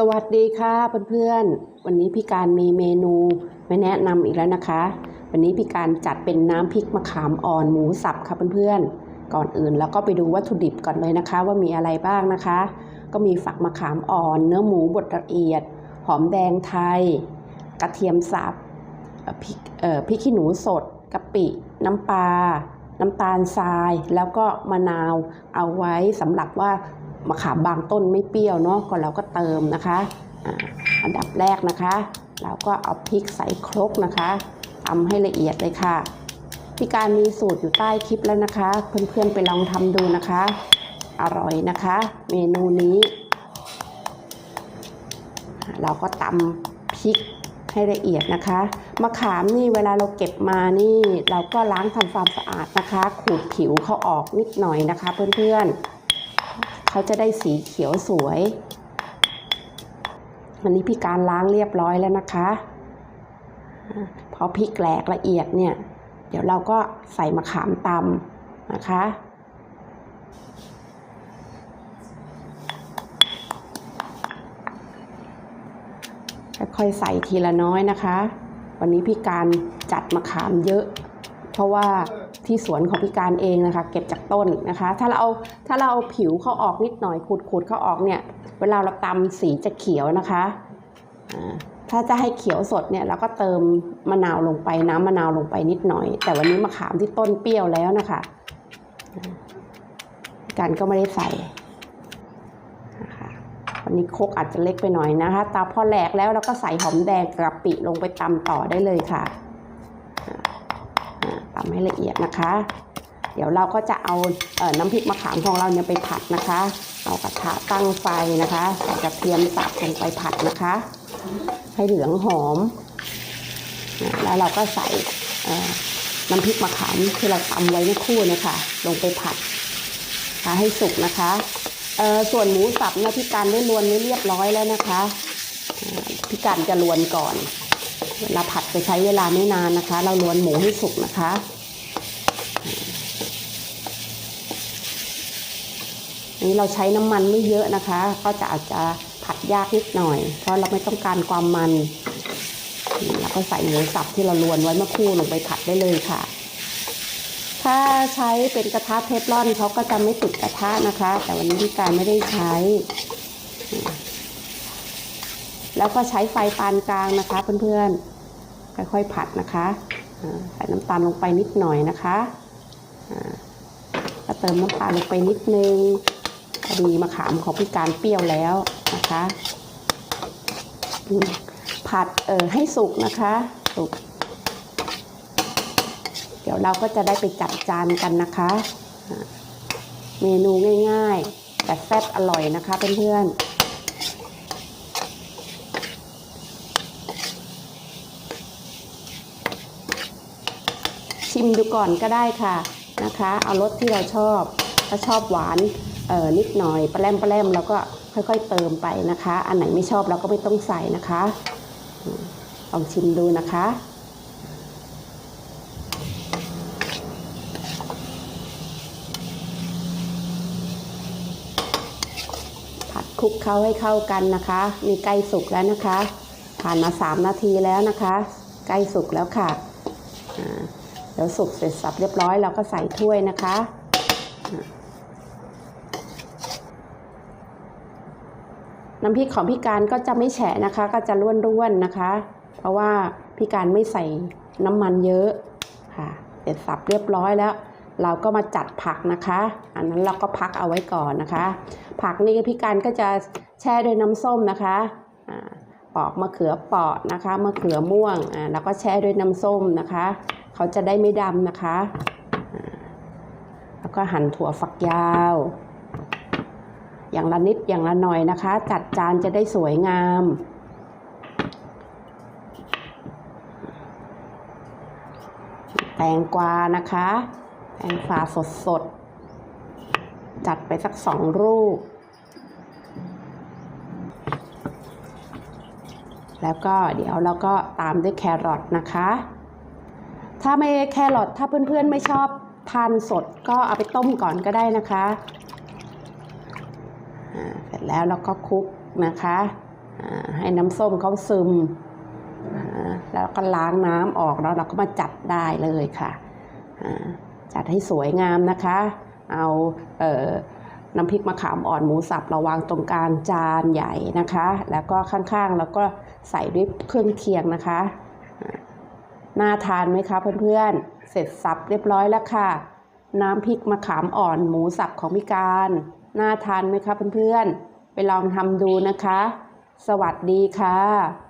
สวัสดีค่ะเพื่อนๆ วันนี้พี่การมีเมนูมาแนะนำอีกแล้วนะคะ วันนี้พี่การจัดเป็นน้ำพริกมะขามอ่อนหมูสับค่ะเพื่อนๆ ก่อนอื่นแล้วก็ไปดูวัตถุดิบก่อนเลยนะคะ ว่ามีอะไรบ้างนะคะ ก็มีฝักมะขามอ่อน เนื้อหมูบดละเอียด หอมแดงไทย กระเทียมสับพริกพริกขี้หนูสดกะปิ น้ำปลาน้ำตาลทรายแล้วก็มะนาวเอาไว้สำหรับว่า มะขามบางต้นไม่เปรี้ยวเนาะก็เราก็เติมนะคะอันดับแรกนะคะ เราก็เอาพริกใส่ครกนะคะทำให้ละเอียดเลยค่ะพี่การมีสูตรอยู่ใต้คลิปแล้วนะคะ เพื่อนๆไปลองทำดูนะคะ อร่อยนะคะ เมนูนี้ เราก็ตำพริกให้ละเอียดนะคะมะขามนี่เวลาเราเก็บมานี่ เราก็ล้างทำความสะอาดนะคะ ขูดผิวเขาออกนิดหน่อยนะคะ เพื่อนๆ เขาจะได้สีเขียวสวย วันนี้พี่การล้างเรียบร้อยแล้วนะคะ พอพริกแหลกละเอียดเนี่ย เดี๋ยวเราก็ใส่มะขามตำนะคะค่อยๆใส่ทีละน้อยนะคะ วันนี้พี่การจัดมะขามเยอะ เพราะว่า ที่สวนของพี่การเองนะคะ เก็บจากต้นนะคะ ถ้าเราเอาถ้าเราเอาผิวเขาออกนิดหน่อยขูดๆเขาออกเนี่ย เวลาเราตำสีจะเขียวนะคะถ้าจะให้เขียวสดเนี่ยเราก็เติมมะนาวลงไปน้ำมะนาวลงไปนิดหน่อย แต่วันนี้มะขามที่ต้นเปรี้ยวแล้วนะคะพี่การก็ไม่ได้ใส่นะคะวันนี้โคกอาจจะเล็กไปหน่อยนะคะตาพอแหลกแล้วเราก็ใส่หอมแดงกระปิลงไปตำต่อได้เลยค่ะำให้ละเอียดนะคะ เดี๋ยวเราก็จะเอาเออน้ำพริกมะขามของเราเนี่ยไปผัดนะคะ เอากระทะตั้งไฟนะคะใส่กระเทียมสับลงไปผัดนะคะ ให้เหลืองหอม แล้วเราก็ใส่น้ำพริกมะขามที่เราตำไว้เมื่อคู่นะคะลงไปผัดให้สุกนะคะส่วนหมูสับเนี่ยพี่การได้ลวนไว้เรียบร้อยแล้วนะคะพี่การจะลวนก่อนเวลาผัดจะใช้เวลาไม่นานนะคะ เราลวนหมูให้สุกนะคะ นี่เราใช้น้ำมันไม่เยอะนะคะ ก็จะอาจจะผัดยากนิดหน่อย เพราะเราไม่ต้องการความมันแล้วก็ใส่หมูสับที่เราลวนไว้เมื่อคู่ลงไปผัดได้เลยค่ะ ถ้าใช้เป็นกระทะเทฟลอนเขาก็จะไม่ติดกระทะนะคะ แต่วันนี้พี่การไม่ได้ใช้ แล้วก็ใช้ไฟปานกลางนะคะเพื่อนๆ ค่อยๆผัดนะคะใส่น้ำตาลลงไปนิดหน่อยนะคะอ่าเติมน้ำตาลลงไปนิดนึง พอดีมะขามของพี่การเปรี้ยวแล้วนะคะผัดเออให้สุกนะคะสุกเดี๋ยวเราก็จะได้ไปจัดจานกันนะคะ เมนูง่ายๆ แต่แซ่บอร่อยนะคะเพื่อนๆชิมดูก่อนก็ได้ค่ะนะคะ เอารสที่เราชอบ ถ้าชอบหวาน นิดหน่อยปลาแรมปลาแรมเราก็ค่อยๆเติมไปนะคะ อันไหนไม่ชอบเราก็ไม่ต้องใส่นะคะลองชิมดูนะคะผัดคลุกเคล้าให้เข้ากันนะคะ มีใกล้สุกแล้วนะคะ ผ่านมา 3 นาทีแล้วนะคะใกล้สุกแล้วค่ะเดี๋ยวสุกเสร็จสับเรียบร้อยเราก็ใส่ถ้วยนะคะอ่า น้ำพริกของพี่การก็จะไม่แฉะนะคะ ก็จะร่วนๆนะคะ เพราะว่าพี่การไม่ใส่น้ำมันเยอะค่ะเสร็จสับเรียบร้อยแล้ว เราก็มาจัดผักนะคะ อันนั้นเราก็พักเอาไว้ก่อนนะคะ ผักนี่พี่การก็จะแช่ด้วยน้ำส้มนะคะปอกมะเขือเปราะนะคะมะเขือม่วงอ่าแล้วก็แช่ด้วยน้ำส้มนะคะ เขาจะได้ไม่ดำนะคะแล้วก็หั่นถั่วฝักยาว อย่างละนิดอย่างละหน่อยนะคะ จัดจานจะได้สวยงาม แตงกวานะคะ แตงกวาสดๆ จัดไปสักสองรูปแล้วก็เดี๋ยวเราก็ตามด้วยแครอทนะคะ ถ้าไม่แครอทถ้าเพื่อนๆไม่ชอบทานสดก็เอาไปต้มก่อนก็ได้นะคะ เสร็จแล้วเราก็คลุกนะคะให้น้ำส้มเขาซึม แล้วก็ล้างน้ำออกแล้วเราก็มาจัดได้เลยค่ะ จัดให้สวยงามนะคะ เอาเออน้ำพริกมะขามอ่อนหมูสับเราวางตรงกลางจานใหญ่นะคะ แล้วก็ข้างๆแล้วก็ใส่ด้วยเครื่องเคียงนะคะ น่าทานไหมคะเพื่อนๆ เสร็จสับเรียบร้อยแล้วค่ะ น้ำพริกมะขามอ่อนหมูสับของพิการ น่าทานไหมคะเพื่อนๆ ไปลองทำดูนะคะ สวัสดีค่ะ